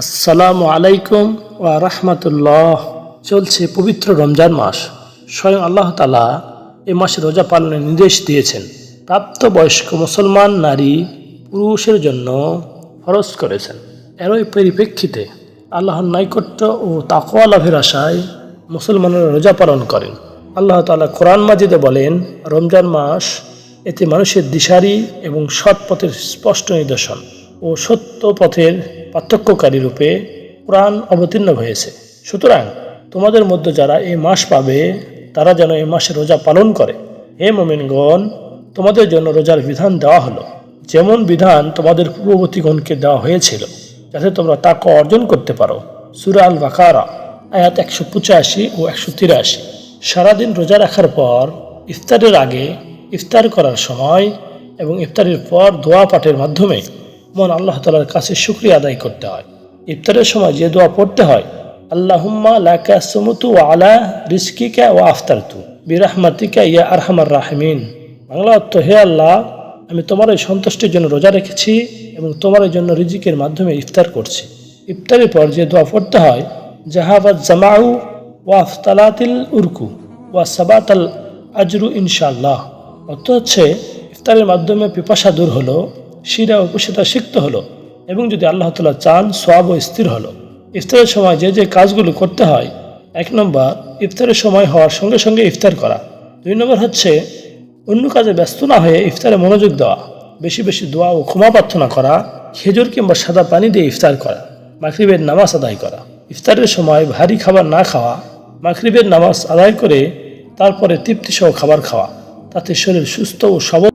আসসালামু আলাইকুম ওয়া রাহমাতুল্লাহ। চলছে পবিত্র রমজান মাস। স্বয়ং আল্লাহ তালা এ মাসে রোজা পালনের নির্দেশ দিয়েছেন। প্রাপ্তবয়স্ক মুসলমান নারী পুরুষের জন্য ফরজ করেছেন। এরই পরিপ্রেক্ষিতে আল্লাহর নৈকট্য ও তাকোয়া লাভের আশায় মুসলমানরা রোজা পালন করেন। আল্লাহ তালা কোরআন মাজিদে বলেন, রমজান মাস এতে মানুষের দিশারি এবং সৎ পথের স্পষ্ট নিদর্শন ও সত্য পথের পার্থক্যকারী রূপে কোরআন অবতীর্ণ হয়েছে। সুতরাং তোমাদের মধ্যে যারা এই মাস পাবে, তারা যেন এই মাসে রোজা পালন করে। হে মোমিনগণ, তোমাদের জন্য রোজার বিধান দেওয়া হলো। যেমন বিধান তোমাদের পূর্ববর্তীগণকে দেওয়া হয়েছিল, যাতে তোমরা তাকে অর্জন করতে পারো। সুরা আল বাকারা আয়াত একশো পঁচাশি ও একশো তিরাশি। সারাদিন রোজা রাখার পর, ইফতারের আগে ইফতার করার সময় এবং ইফতারের পর দোয়া পাঠের মাধ্যমে মন আল্লাহ তালার কাছে শুক্রিয়া আদায় করতে হয়। ইফতারের সময় যে দোয়া পড়তে হয়, আল্লাহুম্মা লাকা সুমুতু আলা রিস্কিকা ও আফতারতু বিরাহমাতিকা ইয়া আরহামার রাহমিন। বাংলা অর্থ, হে আল্লাহ, আমি তোমার এই সন্তুষ্টির জন্য রোজা রেখেছি এবং তোমার জন্য রিজিকের মাধ্যমে ইফতার করছি। ইফতারের পর যে দোয়া পড়তে হয় জাহাবাদ জামাউ ওয়াফ তালাতিল উরকু ওয়া সাবাতাল আজরু ইনশাল্লাহ অর্থ হচ্ছে, ইফতারের মাধ্যমে পিপাসা দূর হলো শিরা উপসিতা সিক্ত হলো এবং যদি আল্লাহ তালা চান সোয়াব ও স্থির হলো। ইফতারের সময় যে যে কাজগুলো করতে হয়, এক নম্বর, ইফতারের সময় হওয়ার সঙ্গে সঙ্গে ইফতার করা। দুই নম্বর হচ্ছে, অন্য কাজে ব্যস্ত না হয়ে ইফতারে মনোযোগ দেওয়া। বেশি বেশি দোয়া ও ক্ষমা প্রার্থনা করা, খেজুর কিংবা সাদা পানি দিয়ে ইফতার করা, মাগরিবের নামাজ আদায় করা। ইফতারের সময় ভারী খাবার না খাওয়া, মাগরিবের নামাজ আদায় করে তারপরে তৃপ্তিসহ খাবার খাওয়া। তাতে শরীর সুস্থ ও সবল